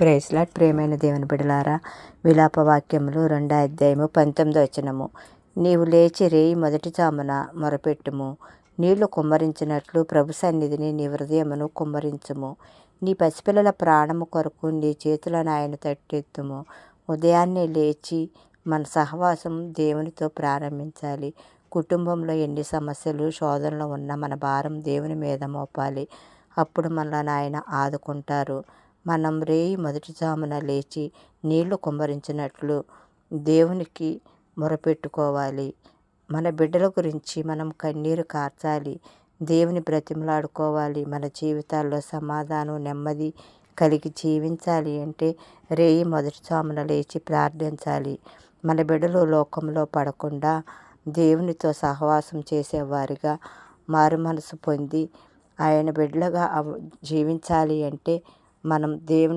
ప్రేస్లాట్ ప్రేమైన దేవుని బిడలారా విలాప వాక్యములు రెండో అధ్యాయము పంతొమ్మిదో వచనము. నీవు లేచి రేయి మొదటి చామున మొరపెట్టుము. నీళ్ళు కుమ్మరించినట్లు ప్రభు సన్నిధిని నీ హృదయమును కుమ్మరించుము. నీ పసిపిల్లల ప్రాణము కొరకు నీ చేతులను ఆయన తట్టెత్తుము. ఉదయాన్నే లేచి మన సహవాసం దేవునితో ప్రారంభించాలి. కుటుంబంలో ఎన్ని సమస్యలు శోధనలు ఉన్నా మన భారం దేవుని మీద మోపాలి. అప్పుడు మనల్ని ఆయన ఆదుకుంటారు. మనం రేయి మొదటి జామున లేచి నీళ్ళు కుమ్మరించినట్లు దేవునికి మొరపెట్టుకోవాలి. మన బిడ్డల గురించి మనం కన్నీరు కార్చాలి. దేవుని బ్రతిమలాడుకోవాలి. మన జీవితాల్లో సమాధానం నెమ్మది కలిగి జీవించాలి అంటే రేయి మొదటి చామున లేచి ప్రార్థించాలి. మన బిడ్డలు లోకంలో పడకుండా దేవునితో సహవాసం చేసేవారిగా మారు మనసు పొంది ఆయన బిడ్డలుగా జీవించాలి అంటే మనం దేవుని